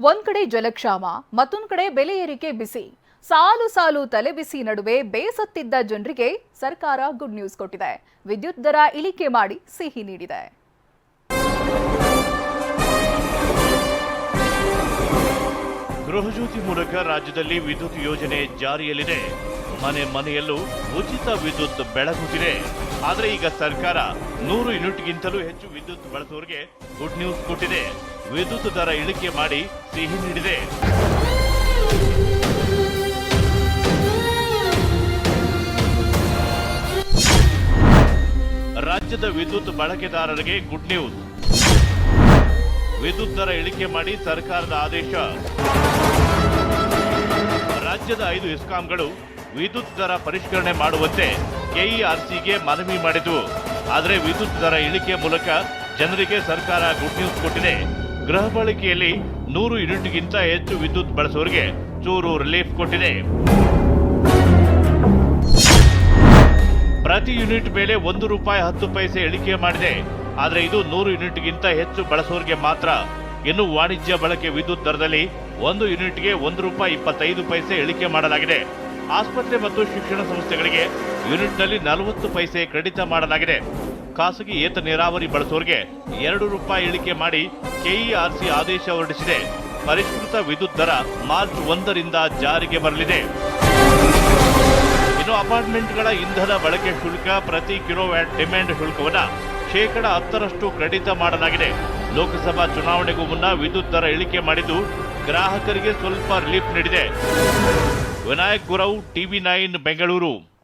ಒಂದ್ ಕಡೆ ಜಲಕ್ಷಾಮ, ಮತ್ತೊಂದು ಕಡೆ ಬೆಲೆ ಏರಿಕೆ ಬಿಸಿ. ಸಾಲು ಸಾಲು ತಲೆ ಬಿಸಿ ನಡುವೆ ಬೇಸತ್ತಿದ್ದ ಜನರಿಗೆ ಸರ್ಕಾರ ಗುಡ್ ನ್ಯೂಸ್ ಕೊಟ್ಟಿದೆ. ವಿದ್ಯುತ್ ದರ ಇಳಿಕೆ ಮಾಡಿ ಸಿಹಿ ನೀಡಿದೆ. ಗೃಹಜ್ಯೋತಿ ಮೂಲಕ ರಾಜ್ಯದಲ್ಲಿ ವಿದ್ಯುತ್ ಯೋಜನೆ ಜಾರಿಯಲ್ಲಿದೆ. ಮನೆ ಮನೆಯಲ್ಲೂ ಉಚಿತ ವಿದ್ಯುತ್ ಬೆಳಗುತ್ತಿದೆ. ಆದರೆ ಈಗ ಸರ್ಕಾರ ನೂರು ಯೂನಿಟ್ಗಿಂತಲೂ ಹೆಚ್ಚು ವಿದ್ಯುತ್ ಬಳಸುವವರಿಗೆ ಗುಡ್ ನ್ಯೂಸ್ ಕೊಟ್ಟಿದೆ. ವಿದ್ಯುತ್ ದರ ಇಳಿಕೆ ಮಾಡಿ ಸಿಹಿ ನೀಡಿದೆ. ರಾಜ್ಯದ ವಿದ್ಯುತ್ ಬಳಕೆದಾರರಿಗೆ ಗುಡ್ ನ್ಯೂಸ್ ವಿದ್ಯುತ್ ದರ ಇಳಿಕೆ ಮಾಡಿ ಸರ್ಕಾರದ ಆದೇಶ. ರಾಜ್ಯದ ಐದು ಇಸ್ಕಾಂಗಳು ವಿದ್ಯುತ್ ದರ ಪರಿಷ್ಕರಣೆ ಮಾಡುವಂತೆ ಕೆಇಆರ್ಸಿಗೆ ಮನವಿ ಮಾಡಿತು ಆದರೆ ವಿದ್ಯುತ್ ದರ ಇಳಿಕೆ ಮೂಲಕ ಜನರಿಗೆ ಸರ್ಕಾರ ಗುಡ್ ನ್ಯೂಸ್ ಕೊಟ್ಟಿದೆ. ಗೃಹ ಬಳಕೆಯಲ್ಲಿ ನೂರು ಯೂನಿಟ್ಗಿಂತ ಹೆಚ್ಚು ವಿದ್ಯುತ್ ಬಳಸುವವರಿಗೆ ಚೂರು ರಿಲೀಫ್ ಕೊಟ್ಟಿದೆ. ಪ್ರತಿ ಯೂನಿಟ್ ಮೇಲೆ ಒಂದು ರೂಪಾಯಿ ಹತ್ತು ಪೈಸೆ ಇಳಿಕೆ ಮಾಡಿದೆ. ಆದರೆ ಇದು ನೂರು ಯೂನಿಟ್ಗಿಂತ ಹೆಚ್ಚು ಬಳಸುವವರಿಗೆ ಮಾತ್ರ. ಇನ್ನು ವಾಣಿಜ್ಯ ಬಳಕೆ ವಿದ್ಯುತ್ ದರದಲ್ಲಿ ಒಂದು ಯೂನಿಟ್ಗೆ ಒಂದು ರೂಪಾಯಿ ಇಪ್ಪತ್ತೈದು ಪೈಸೆ ಇಳಿಕೆ ಮಾಡಲಾಗಿದೆ. ಆಸ್ಪತ್ರೆ ಮತ್ತು ಶಿಕ್ಷಣ ಸಂಸ್ಥೆಗಳಿಗೆ ಯೂನಿಟ್ನಲ್ಲಿ ನಲವತ್ತು ಪೈಸೆ ಕಡಿತ ಮಾಡಲಾಗಿದೆ. ಖಾಸಗಿ ಏತ ನೀರಾವರಿ ಬಳಸೋರಿಗೆ ಎರಡು ರೂಪಾಯಿ ಇಳಿಕೆ ಮಾಡಿ ಕೆಇಆರ್ಸಿ ಆದೇಶ ಹೊರಡಿಸಿದೆ. ಪರಿಷ್ಕೃತ ವಿದ್ಯುತ್ ದರ ಮಾರ್ಚ್ ಒಂದರಿಂದ ಜಾರಿಗೆ ಬರಲಿದೆ. ಇನ್ನು ಅಪಾರ್ಟ್ಮೆಂಟ್ಗಳ ಇಂಧನ ಬಳಕೆ ಶುಲ್ಕ ಪ್ರತಿ ಕಿಲೋವ್ಯಾಟ್ ಡಿಮ್ಯಾಂಡ್ ಶುಲ್ಕವನ್ನು ಶೇಕಡ ಹತ್ತರಷ್ಟು ಕಡಿತ ಮಾಡಲಾಗಿದೆ. ಲೋಕಸಭಾ ಚುನಾವಣೆಗೂ ಮುನ್ನ ವಿದ್ಯುತ್ ದರ ಇಳಿಕೆ ಮಾಡಿದ್ದು ಗ್ರಾಹಕರಿಗೆ ಸ್ವಲ್ಪ ರಿಲೀಫ್ ನೀಡಿದೆ. Vinayak Gurav TV nine Bengaluru.